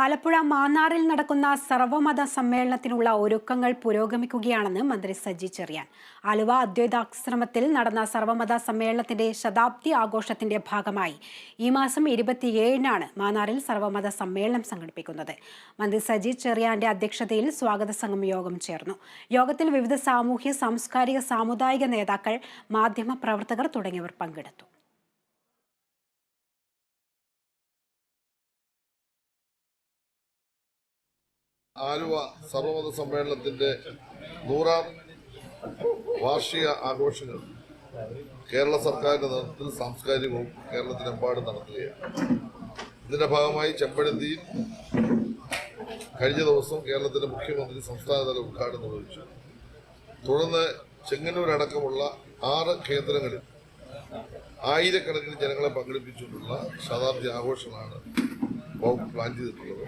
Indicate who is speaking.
Speaker 1: ആലപ്പുഴ മാന്നാറിൽ നടക്കുന്ന സർവമത സമ്മേളനത്തിനുള്ള ഒരുക്കങ്ങൾ പുരോഗമിക്കുകയാണെന്ന് മന്ത്രി സജി ചെറിയാൻ. ആലുവ അദ്വൈതാശ്രമത്തിൽ നടന്ന സർവമത സമ്മേളനത്തിന്റെ ശതാബ്ദി ആഘോഷത്തിന്റെ ഭാഗമായി ഈ മാസം ഇരുപത്തിയേഴിനാണ് മാന്നാറിൽ സർവമത സമ്മേളനം സംഘടിപ്പിക്കുന്നത്. മന്ത്രി സജി ചെറിയാന്റെ അധ്യക്ഷതയിൽ സ്വാഗത സംഘം യോഗം ചേർന്നു. യോഗത്തിൽ വിവിധ സാമൂഹ്യ സാംസ്കാരിക സാമുദായിക നേതാക്കൾ മാധ്യമ പ്രവർത്തകർ തുടങ്ങിയവർ പങ്കെടുത്തു.
Speaker 2: ആലുവ സർവമത സമ്മേളനത്തിന്റെ നൂറാം വാർഷിക ആഘോഷങ്ങൾ കേരള സർക്കാരിന്റെ നേതൃത്വത്തിൽ സാംസ്കാരികവും കേരളത്തിലെമ്പാടും നടത്തുകയാണ്. ഇതിന്റെ ഭാഗമായി ചെമ്പഴന്തിയിൽ കഴിഞ്ഞ ദിവസം കേരളത്തിന്റെ മുഖ്യമന്ത്രി സംസ്ഥാനതല ഉദ്ഘാടനം നിർവഹിച്ചു. തുടർന്ന് ചെങ്ങന്നൂരടക്കമുള്ള ആറ് കേന്ദ്രങ്ങളിൽ ആയിരക്കണക്കിന് ജനങ്ങളെ പങ്കെടുപ്പിച്ചുകൊണ്ടുള്ള ശതാബ്ദി ആഘോഷങ്ങളാണ് പ്ലാൻ ചെയ്തിട്ടുള്ളത്.